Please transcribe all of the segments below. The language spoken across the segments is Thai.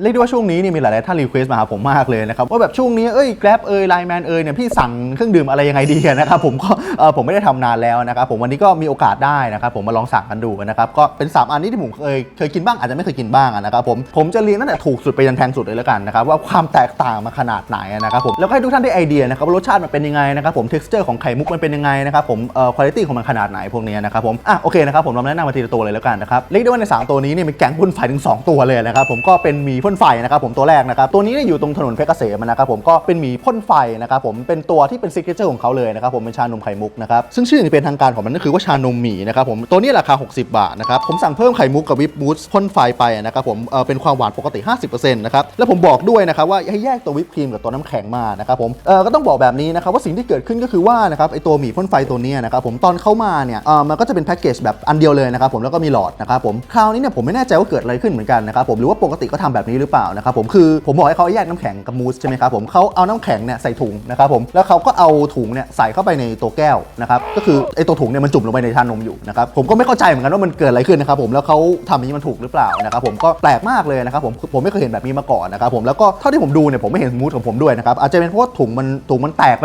เรียกได้ว่าช่วงนี้เนี่ยมีหลายๆท่านรีเควสต์มาหาผมมากเลยนะครับว่าแบบช่วงนี้เอ้ย Grab เอ้ย Line Man เอ้ยเนี่ยพี่สั่งเครื่องดื่มอะไรยังไงดีนะครับผมก็เออผมไม่ได้ทำนานแล้วนะครับผมวันนี้ก็มีโอกาสได้นะครับผมมาลองสั่งกันดูนะครับก็เป็น 3 อันนี้ที่ผมเคยเคยกินบ้างอาจจะไม่เคยกินบ้างนะครับผมผมจะเรียงตั้งแต่ถูกสุดไปยันแพงสุดเลยแล้วกันนะครับว่าความแตกต่างมาขนาดไหนนะครับผมแล้วก็ให้ทุกท่านได้ไอเดียนะครับว่ารสชาติมันเป็นยังไงนะครับผม texture ของไข่มุกมันเป็นยังไงนะครับผมเอ่อ quality ของมันขนาดไหนพวกนี้นะครับผมอะโอเคนะครับผมเราแนะนำมาทีละตัวเลยแล้วกันนะครับเรียกได้ว่าในสามตัวนี้เนี่ยมีแก๊งพ่นไฟถึงสองตัวเลยนะครับผมก็เป็นมีพ่นไฟนะครับผมตัวแรกนะครับตัวนี้อยู่ตรงถนนเพชรเกษมนะครับผมก็เป็นหมีพ่นไฟนะครับผมเป็นตัวที่เป็นซิกเนเจอร์ของเขาเลยนะครับผมเป็นชานมไข่มุกนะครับซึ่งชื่อนี่เป็นทางการของมันก็คือว่าชานมหมีนะครับผมตัวนี้ราคา 60 บาทนะครับผมสั่งเพิ่มไข่มุกกับวิปบูสพ่นไฟไปนะครับผมเออเป็นความหวานปกติ 50%นะครับแล้วผมบอกด้วยนะครับว่าให้แยกตัววิปครีมกับตัวน้ำแข็งมานะครับผมเออก็ต้องบอกแบบนี้นะครับว่าสิ่งที่เกิดขึ้นก็คือว่านะครับไอตัวหมีพ่นไฟตัวนี้นะครับผมตอนเข้ามาเนี่ยเออมันก็จะเป็นแพ็กเกจแบบอันเดียวเลยนะครับผมแล้วก็มีหลอดนะครับผมคราวนี้เนี่ยผมไม่แน่ใจว่าเกิดอะไรขึ้นเหมือนกันนะครับผมหรือว่าปกติก็ทำแบบนี้หรือเปล่านะครับผมคือผมบอกให้เขาแยกน้ำแข็งกับมูสใช่ไหมครับผมเขาเอาน้ำแข็งเนี่ยใส่ถุงนะครับผมแล้วเขาก็เอาถุงเนี่ยใส่เข้าไปในตัวแก้วนะครับก็คือไอตัวถุงเนี่ยมันจุ่มลงไปในชานมอยู่นะครับผมก็ไม่เข้าใจเหมือนกันว่ามันเกิดอะไรขึ้นนะครับผมแล้วเขาทำอย่างนี้มันถูกหรือเปล่านะครับผมก็แปลกมากเลยนะครับผมผมไม่เคยเห็นแบบนี้มาก่อนนะครับผมแล้วก็เท่าที่ผมดูเนี่ยผมไม่เห็นมูสของผมด้วยนะครับอาจจะเป็นเพราะว่าถุงมันถุงมันแตก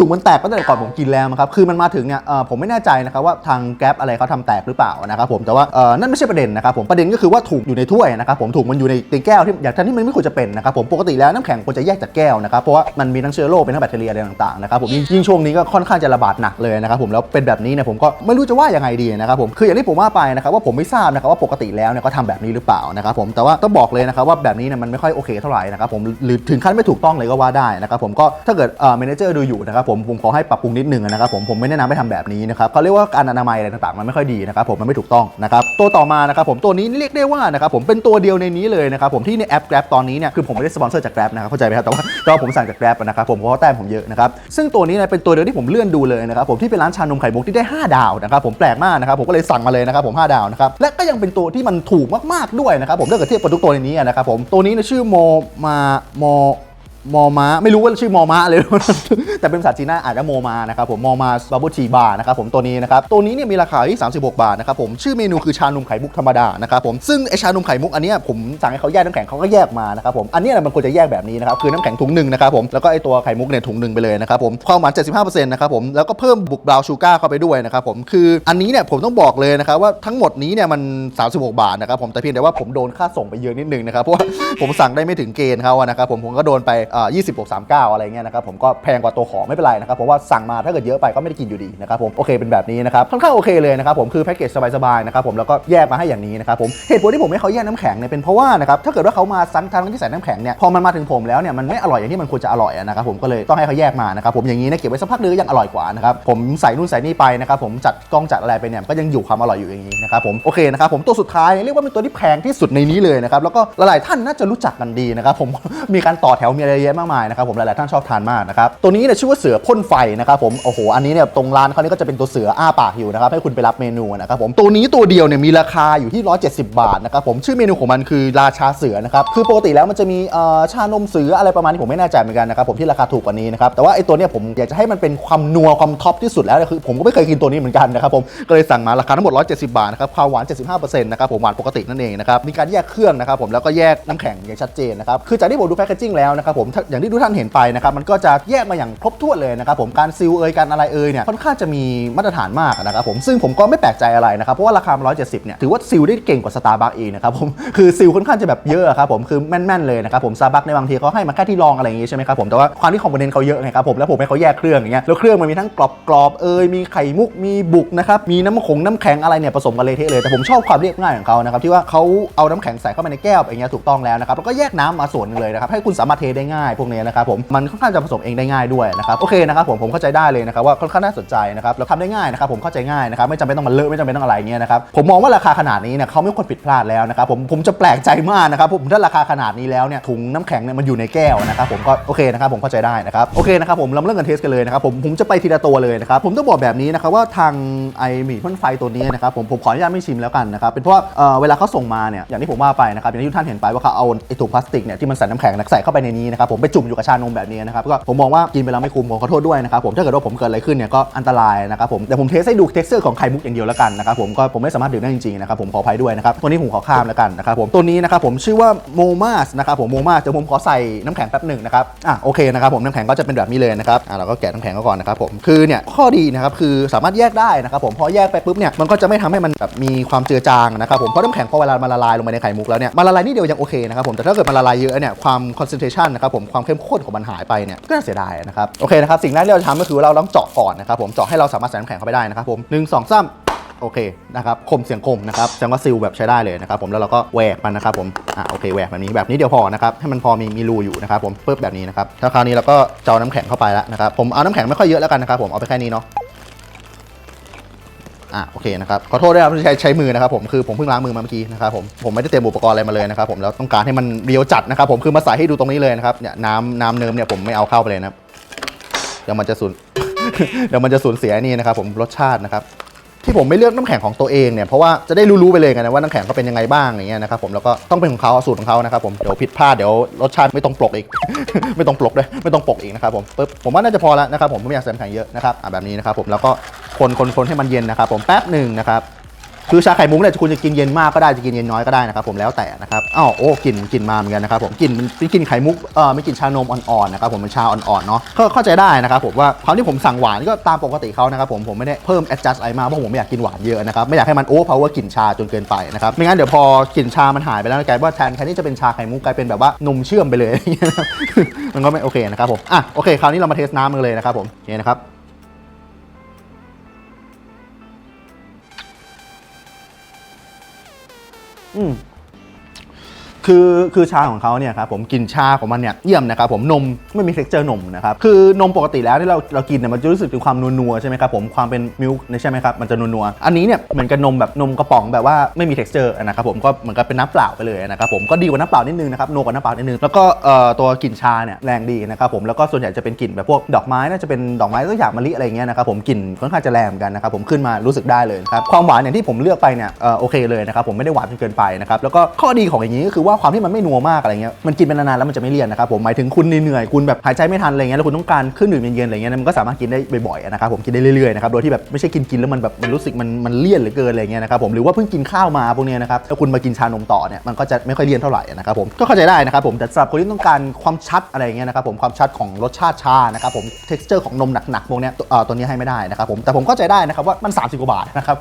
ถุงมันแตกตั้งแต่ก่อนผมกินแล้วครับคือมันมาถึงเนี่ยผมไม่แน่ใจนะครับว่าทางแก๊ปอะไรเขาทำแตกหรือเปล่านะครับผมแต่ว่านั่นไม่ใช่ประเด็นนะครับผมประเด็นก็คือว่าถุงอยู่ในถ้วยนะครับผมถุงมันอยู่ในในแก้วที่อย่างท่านี่มันไม่ควรจะเป็นนะครับผมปกติแล้วน้ำแข็งควรจะแยกจากแก้วนะครับเพราะว่ามันมีทั้งเชื้อโรคเป็นทั้งแบคทีเรียอะไรต่างๆนะครับผมยิ่งช่วงนี้ก็ค่อนข้างจะระบาดหนักเลยนะครับผมแล้วเป็นแบบนี้เนี่ยผมก็ไม่รู้จะว่ายังไงดีนะครับผมคืออย่างที่ผมว่าไปนะครับว่าผมไม่ทราบนะครับว่าปกติแล้วเนี่ยก็ทำแบบนี้หรือเปล่านะครับผมแต่ว่าต้องบอกเลยนะครับว่าแบบนี้เนี่ยมันไม่ค่อยโอเคเท่าไหร่นะครับผมหรือถึงขั้นไม่ถูกต้องเลยก็ว่าได้นะครับผมก็ถ้าเกิดเอ่อเมนเจอร์ดูอยู่นะครับผมผมขอให้ปรับปรุงนิดหนึ่งนะครับผมผมไม่แนะนำให้ทำแบบนี้นะครับเขาเรียกว่าการอนามัยอะไรต่างๆมันไม่ค่อยดีนะครับผมมันไม่ถูกต้องนะครับตัวต่อมานะครับผมตัวนี้เรียกได้ว่านะครับผมเป็นตัวเดียวในนี้เลยนะครับผมที่ในแอป Grab ตอนนี้เนี่ยคือผมไม่ได้สปอนเซอร์จาก Grab นะครับเข้าใจไหมครับแต่ว่าแต่ว่าผมสั่งจาก Grab นะครับผมเพราะว่าแต้มผมเยอะนะครับซึ่งตัวนี้เนี่ยเป็นตัวเดียวที่ผมเลื่อนดูเลยนะครับผมที่เป็นร้านชานมไข่มุกที่ได้ 5 ดาวนะครับผมแปลกมากนะครับผมก็เลยสั่งมาเลยนะครับผม 5 ดาวนะครับและก็ยังเป็นตัวที่มันถูกมากๆด้วยนะครับผมถ้าเกิดเทียบกับทุกตัวในนี้นะครับผมตัวนี้เนี่ยชื่อโมมาโม มอมาไม่รู้ว่าชื่อมอมาเลย แต่เป็นภาษาจีนน่าอาจจะโมมานะครับผมมอมาบับเบิลทีบาร์นะครับผมตัวนี้นะครับตัวนี้เนี่ยมีราคาที่36 บาทนะครับผมชื่อเมนูคือชานมไข่มุกธรรมดานะครับผมซึ่งไอชานมไข่มุกอันนี้ผมสั่งให้เขาแยกน้ำแข็งเขาก็แยกมานะครับผมอันนี้มันควรจะแยกแบบนี้นะครับคือน้ำแข็งถุงหนึ่งนะครับผมแล้วก็ไอตัวไข่มุกเนี่ยถุงหนึ่งไปเลยนะครับผมความหวาน 75%นะครับผมแล้วก็เพิ่มบุกบราวชูการ์เข้าไปด้วยนะครับผมคืออันนี้เนี่ยผมต้องบอกเลยนะครับว่าทั้งหมดนี้เนี่ยมัน 36 บาทนะครับผมแต่เพียงแต่ว่าผมโดนค่าส่งไปเยอะนิดนึงนะครับเพราะว่าผมสั่งได้ไม่ถึงเกณฑ์เขาอะนะครับผมผมก็โดนไป20บวก39 อะไรเงี้ยนะครับผมก็แพงกว่าตัวของไม่เป็นไรนะครับเพราะว่าสั่งมาถ้าเกิดเยอะไปก็ไม่ได้กินอยู่ดีนะครับผมโอเคเป็นแบบนี้นะครับค่อนข้างโอเคเลยนะครับผมคือแพ็กเกจสบายๆนะครับผมแล้วก็แยกมาให้อย่างนี้นะครับผมเหตุผลที่ผมให้เขาแยกน้ำแข็งเนี่ยเป็นเพราะว่านะครับถ้าเกิดว่าเขามาซังทั้งที่ใส่น้ำแข็งเนี่ยพอมันมาถึงผมแล้วเนี่ยมันไม่อร่อยอย่างที่มันควรจะอร่อยนะครับผมก็เลยต้องให้เขาแยกมานะครับผมอย่างนี้เนี่ยเก็บไว้สักพักนึงก็ยังอร่อยกว่านะครับผมใส่นู่นใส่นี่ไปนะครับผมจัดกล้องจัดอะไรไปเนี่ยก็ยังอยู่ความอร่อยอยู่อย่างนี้นะครับผมโอเคนะครับผมตัวสุดท้ายเรียกว่าเป็นตัวที่แพงที่สุดในนี้เลยนะครับแล้วก็หลายๆท่านน่าจะรู้จักกันดีนะครับผมมีการต่อแถวมีอะไรเยอะมากมายนะครับผมหลายๆท่านชอบทานมากนะครับตัวนี้เนี่ยชื่อว่าเสือพ่นไฟนะครับผมโอ้โหอันนี้เนี่ยตรงร้านเขาเนี่ยก็จะเป็นตัวเสืออ้าปากอยู่นะครับให้คุณไปรับเมนูนะครับผมตัวนี้ตัวเดียวเนี่ยมีราคาอยู่ที่ 170 บาทนะครับผมชื่อเมนูของมันคือราชาเสือนะครับคือปกติแล้วมันจะมีเอ่อชานมเสืออะไรประมาณนี้ผมไม่แน่ใจเหมือนกันนะครับผมที่ราคาถูกกว่านี้นะครับแต่ว่าไอ้ตัวเนี้ยผมอยากจะให้มันเป็นความนัวความท็อปที่สุดแล้วคือผมก็ไม่เคยกินตัวนี้เหมือนกันนะครับผมก็เลยสั่งมาราคาทั้งหมด 170 บาทนะครับความหวาน 75%นะครับผมหวานปกตินั่นเองนะครับมีการแยกเครื่องนะครับผมแล้วก็แยกน้ำแข็งอย่างชัดเจนนะครับคือจากที่ผมดูแพคเกจิ้งแล้วนะครับผมถ้าอย่างที่ทุกท่านเห็นไปนะครับมันก็จะแยกมาอย่างครบถ้วนเลยนะครับผมการซิลเอยการอะไรเอยเนี่ยค่อนข้างจะมีมาตรฐานมากนะครับผมซึ่งผมก็ไม่แปลกใจอะไรนะครับเพราะว่าราคา 170 เนี่ยถือว่าซิลได้เก่งกว่าสตาร์บัคเองนะครับผมคือซิลค่อนข้างจะแบบเยอะครับผมคือแม่นๆเลยนะครับผมสตาร์บัคในบางทีเขาให้มาแค่ที่รองอะไรอย่างงี้ใช่ไหมครับผมแต่ว่าความที่คอมโพเนนต์เขาเยอะไงครับผมแล้วผมให้เขาแยกเครื่องอย่างเงี้ยแล้วเครื่องมันมีทั้งกรอบกรอบๆเอยมีไข่มุกมีบุกนะครับมีน้ำขงน้ำแข็งอะไรเนี่ยผสมกันเลยเทะเลยแต่ผมชอบความเรียบง่ายของเขานะครับที่ว่าเขาเอาน้ำแข็งใส่เข้าไปในแก้วอย่างเงี้ยถูกต้องแล้วนะครับแล้วก็แยกน้ำมาส่วนนึงเลยนะครับให้คุณสามารถเทได้ง่ายง่ายพวกเนี้ยนะครับผมมันค่อนข้างจะผสมเองได้ง่ายด้วยนะครับโอเคนะครับผมผมเข้าใจได้เลยนะครับว่าค่อนข้างน่าสนใจนะครับแล้วทำได้ง่ายนะครับผมเข้าใจง่ายนะครับไม่จำเป็นต้องมาเลอะไม่จำเป็นต้องอะไรเงี้ยนะครับผมมองว่าราคาขนาดนี้เนี่ยเขาไม่ควรผิดพลาดแล้วนะครับผมผมจะแปลกใจมากนะครับผมถ้าราคาขนาดนี้แล้วเนี่ยถุงน้ำแข็งเนี่ยมันอยู่ในแก้วนะครับผมก็โอเคนะครับผมเข้าใจได้นะครับโอเคนะครับผมเรามาเริ่มกันเทสกันเลยนะครับผมผมจะไปทีละตัวเลยนะครับผมต้องบอกแบบนี้นะครับว่าทางไอหมี่พ่นไฟตัวนี้นะครับผมผมขออนุญาตไม่ชิมแล้วกันนะครับเป็นเพราะเออเวลาเขาส่งมาเนี่ยอย่างที่ผมว่าไปนะครับอย่างที่ทุกท่านเห็นไปว่าเขาเอาไอถุงพลาสติกเนี่ยที่มันใส่น้ำแข็งใส่เข้าไปในนี้นะครับนะครับผมไปจุ่มอยู่กับชานมแบบนี้นะครับก็ผมมองว่ากินไปแล้วไม่คุ้มผมขอโทษด้วยนะครับผมถ้าเกิดว่าผมเกิดอะไรขึ้นเนี่ยก็อันตรายนะครับผมแต่ผมเทสให้ดู texture ของไข่มุกอย่างเดียวแล้วกันนะครับผมก็ผมไม่สามารถดื่มได้จริงๆนะครับผมขออภัยด้วยนะครับตัวนี้ผมขอข้ามแล้วกันนะครับผมตัวนี้นะครับผมชื่อว่าโมมาสนะครับผมโมมาสเดี๋ยวผมขอใส่น้ำแข็งแป๊บหนึ่งนะครับอะโอเคนะครับผมน้ำแข็งก็จะเป็นแบบนี้เลยนะครับอะเราก็แกะน้ำแข็งก่อนนะครับผมคือเนี่ยข้อดีนะครับคือสามารถแยกได้นะครับผมพอแยกไปปุ๊บเนี่ยมันก็จะไม่ทำให้มันแบบมีความเจือจางนะครับผมเพราะน้ำแข็งพอเวลามันละลายลงไปในไข่มุกแล้วเนี่ยมันละลายนิดเดียวยังโอเคนะครับผมแต่ถ้าเกิดมันละลายเยอะเนี่ยความ concentration นะครับผมความเข้มข้นของมันหายไปเนี่ยก็น่าเสียดายนะครับโอเคนะครับสิ่งแรกที่เราจะทำก็คือเราต้องเจาะก่อนนะครับผมเจาะให้เราสามารถใส่น้ำแข็งเข้าไปได้นะครับผมหนึ่งสองสามโอเคนะครับคมเสียงคมนะครับแสดงว่าซิลแบบใช้ได้เลยนะครับผมแล้วเราก็แหวกมันนะครับผมอ่าโอเคแหวกแบบนี้แบบนี้เดียวพอนะครับให้มันพอมีมีรูอยู่นะครับผมปึ๊บแบบนี้นะครับถ้าคราวนี้เราก็เจาะน้ำแข็งเข้าไปแล้วนะครับผมเอาน้ำแข็งไม่ค่อยเยอะแล้วกันนะครับผมเอาไปแค่นี้เนาะ อะโอเคนะครับขอโทษด้วยครับที่ใช้ใช้มือนะครับผมคือผมเพิ่งล้างมือมาเมื่อกี้นะครับผมผมไม่ได้เตรียมอุปกรณ์อะไรมาเลยนะครับผมแล้วต้องการให้มันเรียวจัดนะครับผมคือมาใส่ให้ดูตรงนี้เลยนะครับเนี่ยน้ำน้ำเนิมเนี่ยผมไม่เอาเข้าไปเลยนะเดี๋ยวมันจะสูญเดี๋ยวมันจะสูญเสียนี่นะครับผมรสชาตินะครับ ที่ผมไม่เลือกน้ำแข็งของตัวเองเนี่ยเพราะว่าจะได้รู้ๆไปเลยกันนะว่าน้ำแข็งเขาเป็นยังไงบ้างอย่างเงี้ยนะครับผมแล้วก็ต้องเป็นของเขาสูตรของเขานะครับผมเดี๋ยวผิดพลาดเดี๋ยวรสชาติไม่ตรงปกอีก ไม่ตรงปกด้วยไม่ตรงปกอีกนะครับผมปึ๊บผมว่าน่าจะพอแล้วนะครับผมไม่อยากใส่น้ำแข็งเยอะนะครับแบบนี้นะครับผมแล้วก็คนคนคนให้มันเย็นนะครับผมแป๊บหนึ่งนะครับ คือชาไข่มุกเนี่ยคุณจะกินเย็นมากก็ได้จะกินเย็นน้อยก็ได้นะครับผมแล้วแต่นะครับอ้าวโอ้กลิ่นกลิ่นมาเหมือนกันนะครับผมกลิ่นมันเป็นกลิ่นไข่มุกเออไม่กลิ่นชานมอ่อนๆนะครับผมเป็นชาอ่อนๆเนาะก็เข้าใจได้นะครับผมว่าความที่ผมสั่งหวานก็ตามปกติเขานะครับผมผมไม่ได้เพิ่ม adjust อะไรมากเพราะผมไม่อยากกินหวานเยอะนะครับไม่อยากให้มันโอ้เพราะว่ากลิ่นชาจนเกินไปนะครับไม่งั้นเดี๋ยวพอกลิ่นชามันหายไปแล้วกลายว่าแทนแทนที่จะเป็นชาไข่มุกกลายเป็นแบบว่านมเชื่อมไปเลยมันก็ไม่โอเคนะครับผมอะโอเคคราวนี้เรามาเทสน้ำกันเลยนะครับผมนี่นะครับ อืม คือคือชาของเขาเนี่ยครับผมกลินชาของมันเนี่ยเยี่ยมนะครับผมนมไม่มี texture นมนะครับคือนมปกติแล้วที่เราเรากินเนี่ยมันจะรู้สึกถึงความนัวๆใช่ไหมครับผมความเป็นมิลค์ใช่ไหมครับมันจะนัวๆอันนี้เนี่ยเหมือนกับนมแบบนมกระป๋องแบบว่าไม่มี texture นะครับผมก็เหมือนกับเป็นน้ำเปล่าไปเลยนะครับผมก็ดีกว่าน้ำเปล่านิดนึงนะครับนัวกว่าน้ำเปล่านิดนึงแล้วก็เอ่อตัวกลิ่นชาเนี่ยแรงดีนะครับผมแล้วก็ส่วนใหญ่จะเป็นกลิ่นแบบพวกดอกไม้น่าจะเป็นดอกไม้ตัวอย่างมะลิอะไรเงี้ยนะครับผมกลิ่นค่อนข้างจะแรงเหมือนกันนะครับผมขึ้นมารู้สึกได้เลยครับความหวานอย่างที่ผมเลือกไปเนี่ยเอ่อโอเคเลยนะครับผมไม่ได้หวานจนเกินไปนะครับแล้วก็ข้อดีของอย่างนี้ก็คือว่าความที่มันไม่นัวมากอะไรเงี้ยมันกินเป็นนานๆแล้วมันจะไม่เลี่ยนนะครับผมหมายถึงคุณเหนื่อยๆคุณแบบหายใจไม่ทันอะไรเงี้ยแล้วคุณต้องการเครื่องดื่มเย็นๆอะไรเงี้ยมันก็สามารถกินได้บ่อยๆนะครับผมกินได้เรื่อยๆนะครับโดยที่แบบไม่ใช่กินกินแล้วมันแบบมันรู้สึกมันมันเลี่ยนหลือเกินอะไรเงี้ยนะครับผมหรือว่าเพิ่งกินข้าวมาพวกเนี้ยนะครับแล้วคุณมากินชานมต่อเนี่ยมันก็จะไม่ค่อยเลี่ยนเท่าไหร่นะครับผมก็เข้าใจได้นะครับผมแต่สำหรับคนที่ต้องการความชัดอะไรเงี้ยนะครับผมความชัดของรสชาติชานะครับผม texture ของนมหนักๆพวกเนี้ยตัวนี้ให้ไม่ได้นะครับผมแต่ผมเข้าใจได้นะครับว่ามัน 30 กว่าบาทนะครับ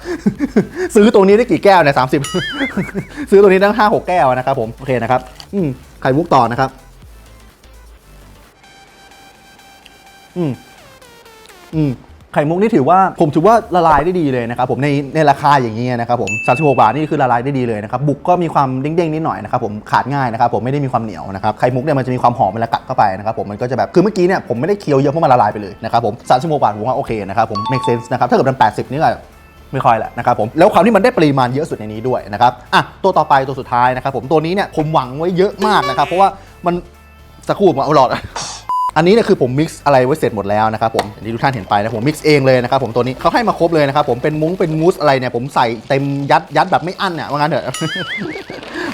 ซื้อตัวนี้ได้กี่แก้วเนี่ยสาซื้อตัวนี้ตั้งห้าหกแก้วนะครับผมโอเคนะครับ อืมไข่มุกต่อนะครับ อืมอืมไข่มุกนี่ถือว่าผมถือว่าละลายได้ดีเลยนะครับผมในในราคาอย่างนี้นะครับผม36บาทนี่คือละลายได้ดีเลยนะครับบุกก็มีความเด้งๆนิดหน่อยนะครับผมขาดง่ายนะครับผมไม่ได้มีความเหนียวนะครับไข่มุกเนี่ยมันจะมีความหอมเวลากัดเข้าไปนะครับผมมันก็จะแบบคือเมื่อกี้เนี่ยผมไม่ได้เคี้ยวเยอะเพราะมันละลายไปเลยนะครับผม36บาทผมว่าโอเคนะครับผม make sense นะครับถ้าเกิดมัน80นี่ก็ ไม่ค่อยแหละนะครับผมแล้วความที่มันได้ปริมาณเยอะสุดในนี้ด้วยนะครับอะตัวต่อไปตัวสุดท้ายนะครับผมตัวนี้เนี่ยผมหวังไว้เยอะมากนะครับเพราะว่ามันสกู๊ปมเอาหลอดอันนี้เนี่ยคือผมมิกซ์อะไรไว้เสร็จหมดแล้วนะครับผมอย่างที่ทุกท่านเห็นไปนะผมมิกซ์เองเลยนะครับผมตัวนี้เขาให้มาครบเลยนะครับผมเป็นมุ้งเป็นมูสอะไรเนี่ยผมใส่เต็มยัดยัดแบบไม่อั้นเนี่ยว่างั้นเถอะ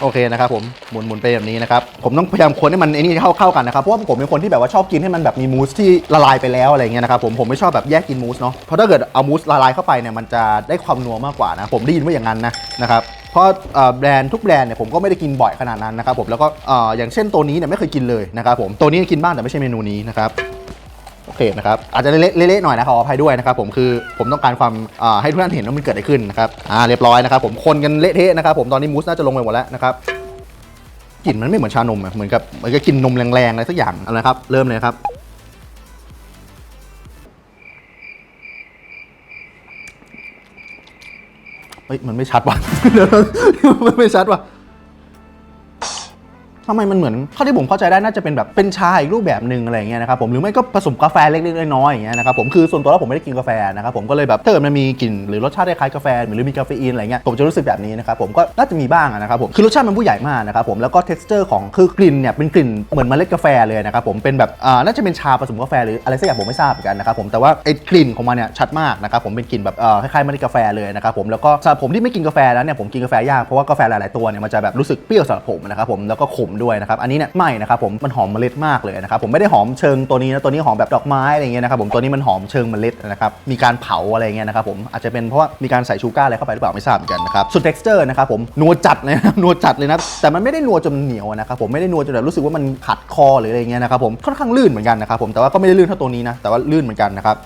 โอเคนะครับผมหมุนหมุนไปแบบนี้นะครับผมต้องพยายามคนให้มันไอ้นี่เข้าเข้ากันนะครับเพราะว่าผมเป็นคนที่แบบว่าชอบกินให้มันแบบมีมูสที่ละลายไปแล้วอะไรเงี้ยนะครับผมผมไม่ชอบแบบแยกกินมูสเนาะเพราะถ้าเกิดเอามูสละลายเข้าไปเนี่ยมันจะได้ความนัวมากกว่านะผมได้ยินว่าอย่างนั้นนะนะครับเพราะแบรนด์ทุกแบรนด์เนี่ยผมก็ไม่ได้กินบ่อยขนาดนั้นนะครับผมแล้วก็อย่างเช่นตัวนี้เนี่ยไม่เคยกินเลยนะครับผมตัวนี้กินบ้างแต่ไม่ใช่เมนูนี้นะครับ โอเคนะครับอาจจะเละๆเละหน่อยนะขออภัยด้วยนะครับผมคือผมต้องการความให้ทุกท่านเห็นว่ามันเกิดอะไรขึ้นนะครับอ่าเรียบร้อยนะครับผมคนกันเละเทะนะครับผมตอนนี้มูสน่าจะลงไปหมดแล้วนะครับกลิ่นมันไม่เหมือนชานมอะเหมือนกับเหมือนกับกินนมแรงๆอะไรสักอย่างอาละครับ เริ่มเลยครับเฮ้ยมันไม่ชัดว่ะเดี๋ยวมันไม่ชัดว่ะ ทำไมมันเหมือนข้อที่ผมเข้าใจได้น่าจะเป็นแบบเป็นชาอีกรูปแบบหนึ่งอะไรเงี้ยนะครับผมหรือไม่ก็ผสมกาแฟเล็กๆน้อยๆอย่างเงี้ยนะครับผมคือส่วนตัวแล้วผมไม่ได้กินกาแฟนะครับผมก็เลยแบบถ้าเกิดมันมีกลิ่นหรือรสชาติคล้ายกาแฟหรือมีคาเฟอีนอะไรเงี้ยผมจะรู้สึกแบบนี้นะครับผมก็น่าจะมีบ้างนะครับผมคือรสชาติมันผู้ใหญ่มากนะครับผมแล้วก็ texture ของคือกลิ่นเนี่ยเป็นกลิ่นเหมือนเมล็ดกาแฟเลยนะครับผมเป็นแบบอ่าน่าจะเป็นชาผสมกาแฟหรืออะไรสักอย่างผมไม่ทราบเหมือนกันนะครับผมแต่ว่าไอ้กลิ่นของมันเนี่ยชัดมากนะครับผมเป็นกลิ่นแบบเอ่อคล้ายๆเมล็ดกาแฟเลยนะครับผมแล้วก็สำหรับผมที่ไม่กินกาแฟแล้วเนี่ยผมกินกาแฟยากเพราะว่ากาแฟหลายๆตัวเนี่ยมันจะแบบรู้สึกเปรี้ยวสำหรับผมนะครับผมแล้วก็ขมด้วยนะครับอันนี้เนี่ยไม่นะครับผมมันหอมเมล็ดมากเลยนะครับผมไม่ได้หอมเชิงตัวนี้นะตัวนี้หอมแบบดอกไม้อะไรเงี้ยนะครับผมตัวนี้มันหอมเชิงเมล็ดนะครับมีการเผาอะไรเงี้ยนะครับผมอาจจะเป็นเพราะว่ามีการใส่ชูการ์อะไรเข้าไปหรือเปล่าไม่ทราบเหมือนกันนะครับส่วน texture นะครับผมนัวจัดเลยนะนัวจัดเลยนะแต่มันไม่ได้นัวจนเหนียวนะครับผมไม่ได้นัวจนแบบรู้สึกว่ามันขัดคอหรืออะไรเงี้ยนะครับผมค่อนข้างลื่นเหมือนกันนะครับผมแต่ว่าก็ไม่ได้ลื่นเท่าตัวนี้นะแต่ว่าลื่นเหมือนกันนะครับ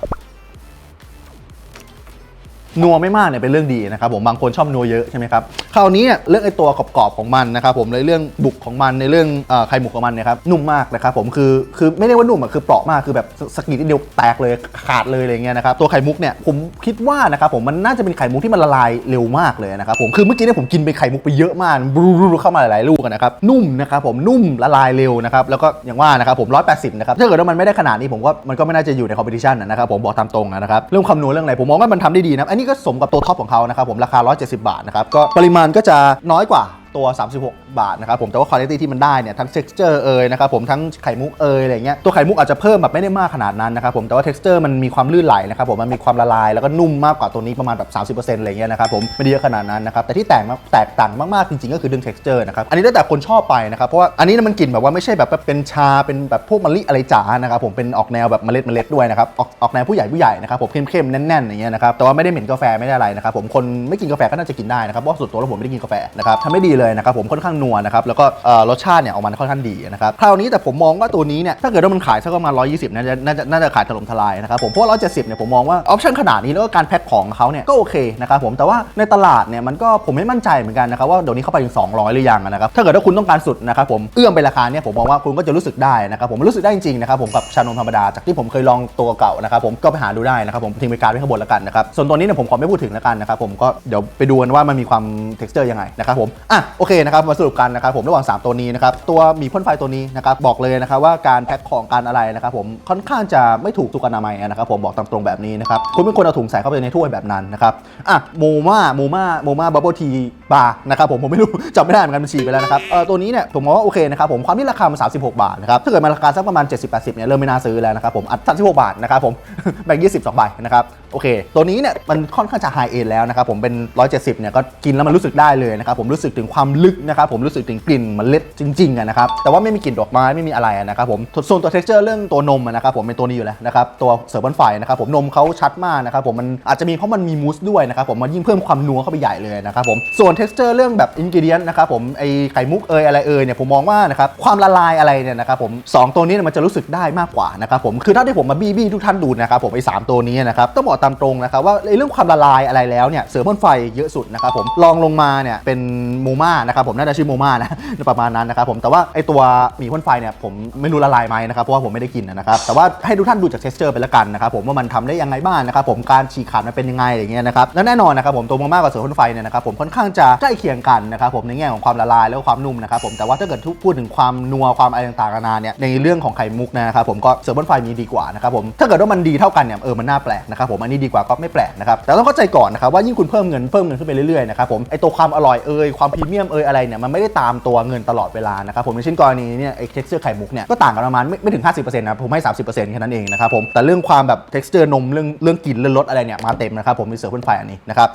นัวไม่มากเนี่ยเป็นเรื่องดีนะครับผมบางคนชอบนัวเยอะใช่ไหมครับคราวนี้เนี่ยเรื่องไอ้ตัวกรอบๆของมันนะครับผมในเรื่องบุกของมันในเรื่องไข่หมุกของมันเนี่ยครับนุ่มมากนะครับผมคือคือไม่ได้ว่านุ่มอะคือเปราะมากคือแบบสกิดเดียวแตกเลยขาดเลยอะไรเงี้ยนะครับตัวไข่มุกเนี่ยผมคิดว่านะครับผมมันน่าจะเป็นไข่มุกที่มันละลายเร็วมากเลยนะครับผมคือเมื่อกี้เนี่ยผมกินไปไข่มุกไปเยอะมากบรูเข้ามาหลายๆลูกนะครับนุ่มนะครับผมนุ่มละลายเร็วนะครับแล้วก็อย่างว่านะครับผม180นะครับถ้าเกิดว่ามันไม่ได้ขนาดนี้ผมก็มันก็ไม่น่าจะอยู่ในคอมเพติชันนะครับผมบอกตามตรงนะครับเรื่องคำนวณเรื่องอะไรผมมองว่ามันทำได้ดีนะอันนี้ก็สมกับตัวท็อปของเขานะครับผมราคา 170 บาทนะครับก็ปริมาณก็จะน้อยกว่าตัว 36 บาทนะครับผมแต่ว่าคุณภาพที่มันได้เนี่ยทั้ง texture เอยนะครับผมทั้งไข่มุกเอยอะไรเงี้ยตัวไข่มุกอาจจะเพิ่มแบบไม่ได้มากขนาดนั้นนะครับผมแต่ว่า texture มันมีความลื่นไหลนะครับผมมันมีความละลายแล้วก็นุ่มมากกว่าตัวนี้ประมาณแบบ30%อะไรเงี้ยนะครับผมไม่ได้เยอะขนาดนั้นนะครับแต่ที่แตกแตกต่างมากๆจริงๆก็คือเรื่อง texture นะครับอันนี้แล้วแต่คนชอบไปนะครับเพราะว่าอันนี้มันกลิ่นแบบว่าไม่ใช่แบบเป็นชาเป็นแบบพวกมะลิอะไรจ๋านะครับผมเป็นออกแนวแบบเมล็ดเมล็ดด้วยนะครับออกออกแนวผู้ใหญ่ผู้ใหญ่นะครับผมเข้มๆแน่นๆอย่างเงี้ยนะครับแต่ว่าไม่ได้เหม็นกาแฟไม่ได้อะไรนะครับผมคนไม่กินกาแฟก็น่าจะกินได้นะครับเพราะส่วนตัวแล้วผมไม่ได้กินกาแฟนะครับทำได้ดีเลยนะครับผมค่อนข้างนัวนะครับแล้วก็รสชาติเนี่ยออกมาค่อนข้างดีนะครับคราวนี้แต่ผมมองว่าตัวนี้เนี่ยถ้าเกิดว่ามันขายสักประมาณ120น่าจะน่าจะน่าจะขายถล่มทลายนะครับผมเพราะว่า170เนี่ยผมมองว่าออปชั่นขนาดนี้แล้วก็การแพ็คของเขาเนี่ยก็โอเคนะครับผมแต่ว่าในตลาดเนี่ยมันก็ผมไม่มั่นใจเหมือนกันนะครับว่าเดี๋ยวนี้เข้าไปถึง 200 หรือยังนะครับถ้าเกิดว่าคุณต้องการสุดนะครับผมเอื้อมไปราคาเนี่ยผมมองว่าคุณก็จะรู้สึกได้นะครับผมรู้สึกได้จริงๆนะครับผมกับชานมธรรมดาจากที่ผมเคยลองตัวเก่านะครับผมก็ไปหาดูได้นะครับผมทิ้งไปการไว้ข้างบนแล้วกันนะครับส่วนตัวนี้เนี่ยผมขอไม่พูดถึงแล้วกันนะครับผมก็เดี๋ยวไปดูกันว่ามันมีความ texture ยังไงนะครับผมอะโอเคนะครับมาสรุปกันนะครับผมระหว่าง 3 ตัวนี้นะครับตัวหมีพ่นไฟตัวนี้นะครับบอกเลยนะครับว่าการแพ็คของการอะไรนะครับผมค่อนข้างจะไม่ถูกสุขอนามัยนะครับผมบอกตามตรงแบบนี้นะครับคุณไม่ควรเอาถุงใส่เข้าไปในถ้วยแบบนั้นนะครับอะโมมาโมมาโมมาบับเบิลทีบาร์นะครับผมผมไม่รู้จำไม่ได้เหมือนกันมันฉีกไปแล้วนะครับเออตัวนี้เนี่ยผมมองว่าโอเคนะครับผมความที่ราคามัน36 บาทนะครับถ้าเกิดมันราคาสักประมาณ 70-80เนี่ยเริ่มไม่น่าซื้อแล้วนะครับผมอัด36 บาทนะครับผมแบ่ง20 2ใบนะครับโอเค ตัวนี้เนี่ยมันค่อนข้างจะไฮเอ็นแล้วนะครับผมเป็น 170 เนี่ยก็กินแล้วมันรู้สึกได้เลยนะครับผมรู้สึกถึงความลึกนะครับผมรู้สึกถึงกลิ่นเมล็ดจริงๆอะนะครับแต่ว่าไม่มีกลิ่นดอกไม้ไม่มีอะไรนะครับผมส่วนตัว texture เรื่องตัวนมนะครับผมเป็นตัวนี้อยู่แล้วนะครับตัวเสิร์ฟบนไฟนะครับผมนมเขาชัดมากนะครับผมมันอาจจะมีเพราะมันมีมูสด้วยนะครับผมมันยิ่งเพิ่มความนัวเข้าไปใหญ่เลยนะครับผมส่วน texture เรื่องแบบอินกิเดียนนะครับผมไอไข่มุกเอยอะไรเอยเนี่ยผมมองว่านะครับความละลายอะไรเนี่ยนะครับผมสตัวนี้มันจะรู้สึกได้มากกว่านะครับผมคือถ้าที่ผมมาบี้บี้ทุกท่านดูนะครับผมไอสตัวนี้นะครับต้องบอกตามตรงนะครับว่าเรื่องความละลายอะไรแล้วเนี่ยเสือพ่นไฟเยอะสุดนะครับผมลองลงมาเนี่ยเป็นโมมานะครับผมน่าจะชื่อโมมานะประมาณนั้นนะครับผมแต่ว่าไอตัวหมีพ่นไฟเนี่ยผมไม่รู้ละลายไหมนะครับเพราะว่าผมไม่ได้กินนะครับแต่ว่าให้ทุกท่านดูจากเทสเจอร์ไปแล้วกันนะครับผมว่ามันทำได้ยังไงบ้างนะครับผมการฉีกขาดมันเป็นยังไงอย่างเงี้ยนะครับและแน่นอนนะครับผมตัวโมมากับเสือพ่นไฟเนี่ยนะครับผมค่อนข้างจะใกล้เคียงกันนะครับผมในแง่ของความละลายแล้วความนุ่มนะครับผมแต่ว่าถ้าเกิดพูดถึงความนัวความอะไรต่างๆนานาเนี่ยในเรื่องของไข่มุกนะครับผมก็เสือพ่นไฟมีดีกว่านะครับผมถ้าเกิดว่ามันดีเท่ากันเนี่ยเออมันน่าแปลกนะครับผมอันนี้ดีกว่าก็ไม่แปลกนะครับแต่ต้องเข้าใจก่อนนะครับว่ายิ่งคุณเพิ่มเงินเพิ่มเงินขึ้นไปเรื่อยๆนะครับผมไอตัวความอร่อยเอยความพรีเมียมเอยอะไรเนี่ยมันไม่ได้ตามตัวเงินตลอดเวลานะครับผมในเช่นกรณีเนี่ยไอเท็กซ์เจอร์ไข่มุกเนี่ยก็ต่างกันประมาณไม่ไม่ถึง 50%นะผมให้ 30%แค่นั้นเองนะครับผมแต่เรื่องความแบบ texture นมเรื่องเรื่องกลิ่นเรื่องรสอะไรเนี่ยมาเต็มนะครับผมมีเสือพ่นไฟอันนี้นะครับ